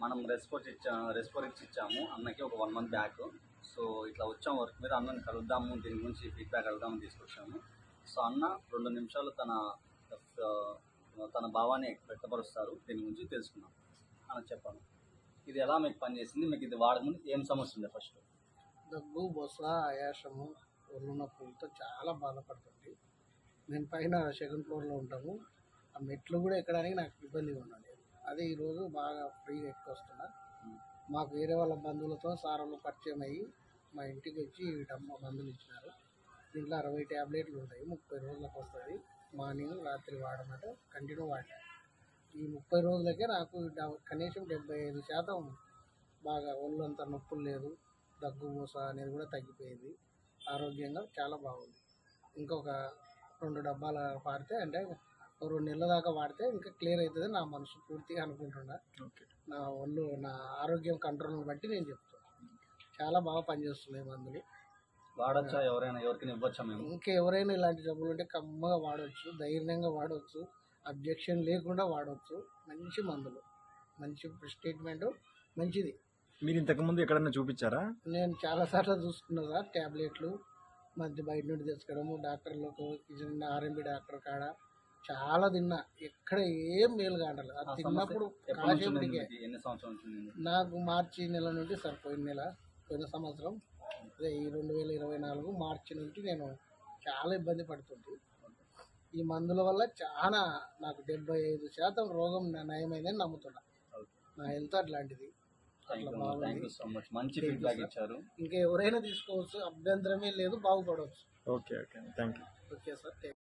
మనం రెస్పాన్స్ ఇచ్చా రెస్పాన్స్ ఇచ్చాము అన్నకి ఒక వన్ మంత్ బ్యాక్ సో ఇట్లా వచ్చాం వర్క్ మీద అన్నని కలుద్దాము దీని గురించి ఫీడ్బ్యాక్ అడుగుదామని తీసుకొచ్చాము. సో అన్న రెండు నిమిషాలు తన తన భావాన్ని వ్యక్తపరుస్తారు. దీని గురించి తెలుసుకుందాం. అని చెప్పాను ఇది ఎలా మీకు పనిచేసింది? మీకు ఇది వాడకముందు ఏం సమస్య ఉండే ఫస్ట్ దగ్గు బొస ఆయాసము ఒళ్ళు నొప్పులతో చాలా బాధపడుతుంది నేను పైన సెకండ్ ఫ్లోర్లో ఉంటాము ఆ మెట్లు కూడా ఎక్కడానికి నాకు ఇబ్బందిగా ఉన్నది అదే ఈరోజు బాగా ఫ్రీగా ఎక్కువ వస్తున్నా మాకు వేరే వాళ్ళ బంధువులతో సార్లు పరిచయం అయ్యి మా ఇంటికి వచ్చి డమ్మ మందులు ఇచ్చినారు. దీంట్లో అరవై ట్యాబ్లెట్లు ఉంటాయి. ముప్పై రోజులకు వస్తుంది. మార్నింగ్ రాత్రి వాడమంటే. కంటిన్యూ వాడా ఈ ముప్పై రోజులకే నాకు కనీసం డెబ్బై ఐదు శాతం బాగా ఒళ్ళంతా నొప్పులు లేదు. దగ్గు మూస అనేది కూడా తగ్గిపోయింది. ఆరోగ్యంగా చాలా బాగుంది. ఇంకొక రెండు డబ్బాల వాడితే అంటే రెండు నెలల దాకా వాడితే ఇంకా క్లియర్ అవుతుంది. నా మనసు పూర్తిగా అనుకుంటున్నా. నా ఒళ్ళు నా ఆరోగ్యం కంట్రోల్ని బట్టి నేను చెప్తాను చాలా బాగా పనిచేస్తున్నాయి మందులు. వాడచ్చా ఎవరైనా? ఎవరికైనా ఇవ్వచ్చా మేము? ఇంకా ఎవరైనా ఇలాంటి జబ్బులు ఉంటే కమ్మగా వాడవచ్చు ధైర్యంగా వాడవచ్చు అబ్జెక్షన్ లేకుండా వాడవచ్చు మంచి మందులు. మంచి ట్రీట్మెంట్. మంచిది. మీరు ఇంతకుముందు ఎక్కడన్నా చూపించారా? నేను చాలా సార్లు చూసుకున్నా సార్ ట్యాబ్లెట్లు మధ్య బయట నుండి తెచ్చుకోవడము డాక్టర్లకు ఆర్ఎంపి డాక్టర్ కాడ. చాలా తిన్నా. ఎక్కడ ఏం మేలు కావట్లేదు ఆ అది తిన్నప్పుడు కాసేపటికే? ఎన్ని సంవత్సరాల? నాకు మార్చి నెల నుండి సార్ పోయిన నెల పోయిన సంవత్సరం. అదే ఈ రెండు వేల ఇరవై నాలుగు మార్చి నుంచి నేను చాలా ఇబ్బంది పడుతుంది ఈ మందుల వల్ల చాలా నాకు డెబ్బై ఐదు శాతం రోగం న- నయమైందని నమ్ముతున్నా. నా హెల్త్ అట్లాంటిది. Much feedback. ఇచ్చారు. ఇంకా ఎవరైనా తీసుకోవచ్చు అభ్యంతరమే లేదు బాగుపడవచ్చు. Okay okay. Thank you okay sir.